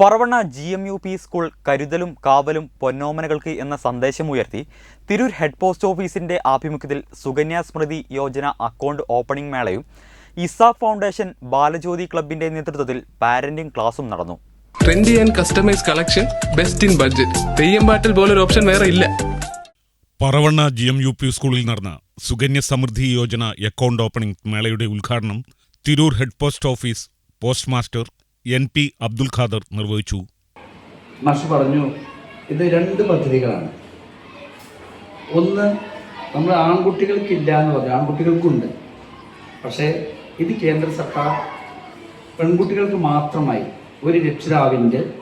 Paravanna G M U P school കരുതലും കാവലും പൊന്നോമനകൾക്ക് എന്ന സന്ദേശമുയർത്തി തിരൂർ ഹെഡ് പോസ്റ്റ് ഓഫീസിന്റെ ആഭിമുഖ്യത്തിൽ സുകന്യാ സ്മൃതി യോജന അക്കൗണ്ട് ഓപ്പണിംഗ് മേളയും ഇസ ഫൗണ്ടേഷൻ ബാലജ്യോതി ക്ലബിന്റെ നേതൃത്വത്തിൽ പാരന്റിംഗ് ക്ലാസും നടന്നു. Trendy and customise collection best in budget Theyyam പാട്ടിൽ പോലൊരു ഓപ്ഷൻ വേറെ ഇല്ല. Paravanna G M U P സ്കൂളിൽ നടന്ന സുകന്യ സമൃദ്ധി യോജന അക്കൗണ്ട് ഓപ്പണിംഗ് മേളയുടെ ഉദ്ഘാടനം Tirur head post office post master N P Abdul Khader നിർവഹിച്ചു. മാഷ് പറഞ്ഞു ഇത് രണ്ട് പദ്ധതികളാണ്. ഒന്ന് നമ്മൾ ആൺകുട്ടികൾക്കില്ല എന്ന് പറഞ്ഞു. ആൺകുട്ടികൾക്കുണ്ട്. പക്ഷേ ഇത് കേന്ദ്ര സർക്കാർ പെൺകുട്ടികൾക്ക് മാത്രമായി ഒരു രക്ഷിതാവിന്റെ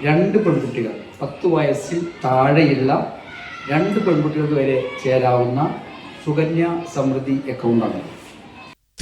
രണ്ട് പെൺകുട്ടികൾ പത്ത് വയസ്സിൽ താഴെയുള്ള രണ്ട് പെൺകുട്ടികൾക്ക് വരെ ചേരാവുന്ന Sukanya Samriddhi അക്കൗണ്ടാണ്.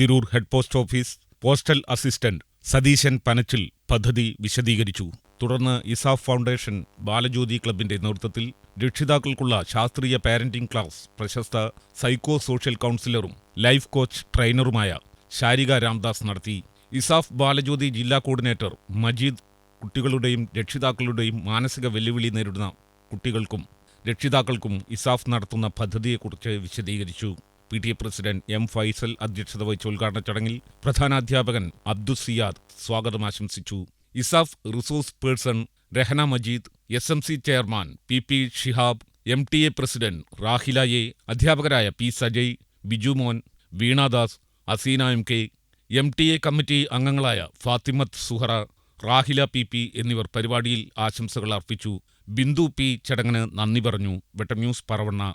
Tirur head post office postal assistant Satheesan Panachil പദ്ധതി വിശദീകരിച്ചു. തുടർന്ന് ഇസാഫ് ഫൗണ്ടേഷൻ ബാലജ്യോതി ക്ലബിന്റെ നേതൃത്വത്തിൽ രക്ഷിതാക്കൾക്കുള്ള ശാസ്ത്രീയ പാരന്റിംഗ് ക്ലാസ് പ്രശസ്ത സൈക്കോ സോഷ്യൽ കൗൺസിലറും ലൈഫ് കോച്ച് ട്രെയിനറുമായ ശാരിക രാംദാസ് നടത്തി. ഇസാഫ് ബാലജ്യോതി ജില്ലാ കോർഡിനേറ്റർ മജീദ് കുട്ടികളുടെയും രക്ഷിതാക്കളുടെയും മാനസിക വെല്ലുവിളി നേരിടുന്ന കുട്ടികൾക്കും രക്ഷിതാക്കൾക്കും ഇസാഫ് നടത്തുന്ന പദ്ധതിയെക്കുറിച്ച് വിശദീകരിച്ചു. P T A president M Faisal അധ്യക്ഷത വഹിച്ച ഉദ്ഘാടന ചടങ്ങിൽ പ്രധാനാധ്യാപകൻ അബ്ദുൽ സിയാദ് സ്വാഗതം ആശംസിച്ചു. ESAF resource person Rahana Majeed S M C chairman P P Shihab M T A president Rahila A അധ്യാപകരായ P Sajay Bijumon Veenadas Aseena M K M T A committee അംഗങ്ങളായ Fathimath Suhara Rahila P P എന്നിവർ പരിപാടിയിൽ ആശംസകൾ അർപ്പിച്ചു. Bindu P ചടങ്ങിന് നന്ദി പറഞ്ഞു. വെട്ട news Paravanna.